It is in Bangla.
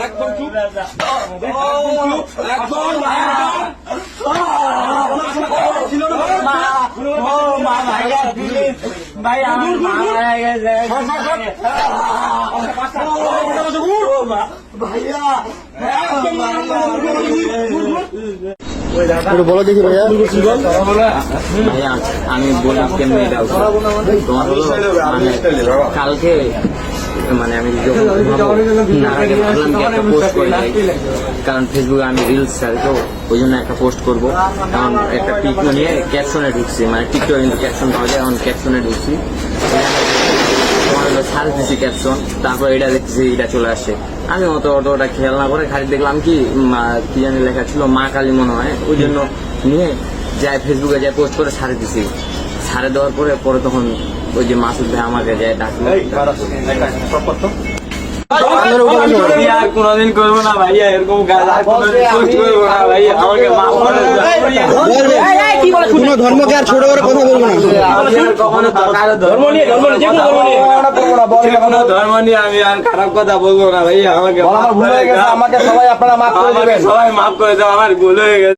একদম চুপ। একদম ভাই আমার মা মারা গেছে বলো দেখি ভাইয়া। আমি বলি কেমনি এটা তোমার হলো? মানে কালকে মানে আমি কারণ ফেসবুকে আমি রিলস ছাড়ি তো ওই জন্য একটা পোস্ট করব। কারণ একটা পিক নিয়ে ক্যাপশনে ঢুকছি মানে টিকটকে কিন্তু ক্যাপশন পাওয়া যায়, এখন ক্যাপশনে ঢুকছি। সার্চ দিছি ক্যাপশন তারপর এটা দেখছি এটা চলে আসে। আমি অত অত ওটা খেয়াল না করে খালি দেখলাম কি কি জানি লেখা ছিল, মা কালী মনে হয়। ওই জন্য নিয়ে যাই ফেসবুকে যাই পোস্ট করে ছাড়ে দিছি। ছাড়ে দেওয়ার পরে পরে তখন ওই যে মাসুদ ভাই আমাকে ডাকলো। আর কোনোদিন করব না ভাইয়া এরকম কাজ আর কোনোদিন পোস্ট করব না ভাইয়া আমাকে মাফ করে কোনো ধর্মকে আর ছোট করে কথা বলব না। কখনো ধর্ম নিয়ে ধর্ম নিয়ে কোনো ধর্ম নিয়ে। যে কোনো ধর্ম নিয়ে আমি আর খারাপ কথা বলব না ভাইয়া আমাকে সবাই আপনারা মাফ করে দেবেন। সবাই মাফ করে দাও আমার ভুল হয়ে গেছে।